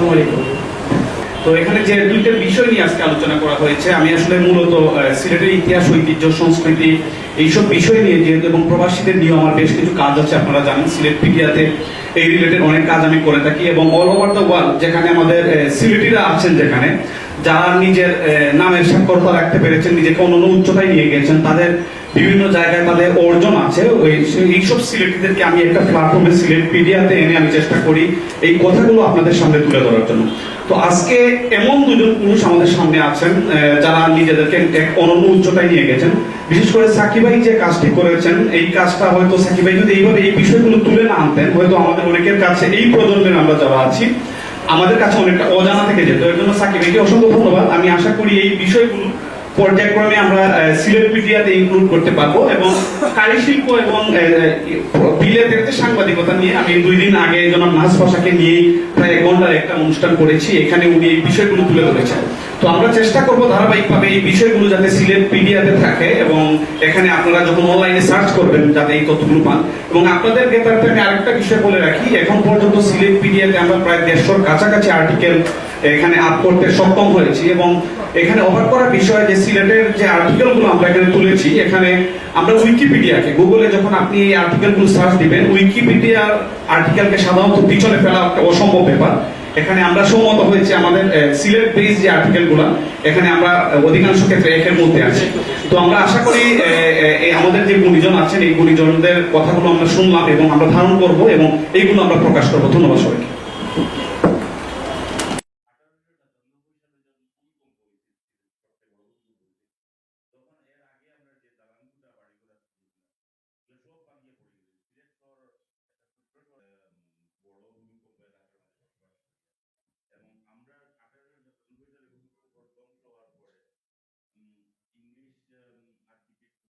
আসসালামু তো এখানে যে দুইটা বিষয় নিয়ে আজকে আলোচনা করা হয়েছে, আমি আসলে মূলত সিলেটের ইতিহাস, ঐতিহ্য, সংস্কৃতি, এইসব বিষয় নিয়ে যেহেতু এবং প্রবাসীদের নিয়ে আমার বেশ কিছু কাজ আছে, আপনারা জানেন, সিলেট পিডিয়াতে এই রিলেটেড অনেক কাজ আমি করে থাকি এবং অল ওভার দ্য ওয়ার্ল্ড যেখানে আমাদের সিলেটিরা আছেন যেখানে, যারা নিজের নামের সাক্ষরতা রাখতে পেরেছেন, নিজেকে অন্য উচ্চতায় নিয়ে গেছেন তাদের বিভিন্ন জায়গায় তাদের অর্জন আছে। এইসব সিলেটিদেরকে আমি একটা প্ল্যাটফর্মে সিলেট পিডিয়াতে এনে আমি চেষ্টা করি এই কথাগুলো আপনাদের সামনে তুলে ধরার জন্য। তো আজকে এমন দুজন পুরুষ আমাদের সামনে আছেন যারা নিজেদেরকে এক অনন্য উচ্চতায় নিয়ে গেছেন। বিশেষ করে সাকিব ভাই যে কাজটি করেছেন, এই কাজটা হয়তো সাকিব ভাই যদি এইভাবে এই বিষয়গুলো তুলে না আনতেন, হয়তো আমাদের অনেকের কাছে এই প্রজন্মের আমরা যারা আছি, আমাদের কাছে অনেকটা অজানা থেকে যেত। এর জন্য সাকিব ভাইকে অসংখ্য ধন্যবাদ। আমি আশা করি এই বিষয়গুলো পর্যায়ক্রমে আমরা সিলেট মিডিয়াতে ইনক্লুড করতে পারব এবং কারিশিল্প এবং বিলেতের যে সাংবাদিকতা নিয়ে আমি দুই দিন আগে জনাব নাজ ভাষাকে নিয়ে প্রায় এক ঘণ্টার একটা অনুষ্ঠান করেছি। এখানে উনি এই বিষয়গুলো তুলে ধরেছেন। তো আমরা চেষ্টা করব ধারাবাহিকভাবে এই বিষয়গুলো যাতে সিলেট মিডিয়াতে থাকে এবং এখানে আপনারা যখন অনলাইনে সার্চ করবেন যাতে এই তথ্যগুলো পান। এবং আপনাদের ক্ষেত্রে আমি আরেকটা বিষয় বলে রাখি, এখন পর্যন্ত সিলেট মিডিয়াতে আমরা প্রায় দেড়শোর কাছাকাছি আর্টিকেল এখানে আপ করতে সক্ষম হয়েছি এবং এখানে অবাক করার বিষয় যে সিলেটের যে আর্টিকেলগুলো আমরা এখানে তুলেছি, এখানে আমরা উইকিপিডিয়াকে গুগলে যখন আপনি এই আর্টিকেলগুলো সার্চ দিবেন উইকিপিডিয়ার আর্টিকেলকে সাধারণত পিছনে ফেলা একটা অসম্ভব ব্যাপার। এখানে আমরা সম্মত হয়েছে আমাদের সিলেট ব্রিজ যে আর্টিকেলগুলো, এখানে আমরা অধিকাংশ ক্ষেত্রে একের মধ্যে আছি। তো আমরা আশা করি আমাদের যে গুণীজন আছেন, এই গুণীজনদের কথাগুলো আমরা শুনলাম এবং আমরা ধারণ করব এবং এইগুলো আমরা প্রকাশ করব। ধন্যবাদ সবাইকে।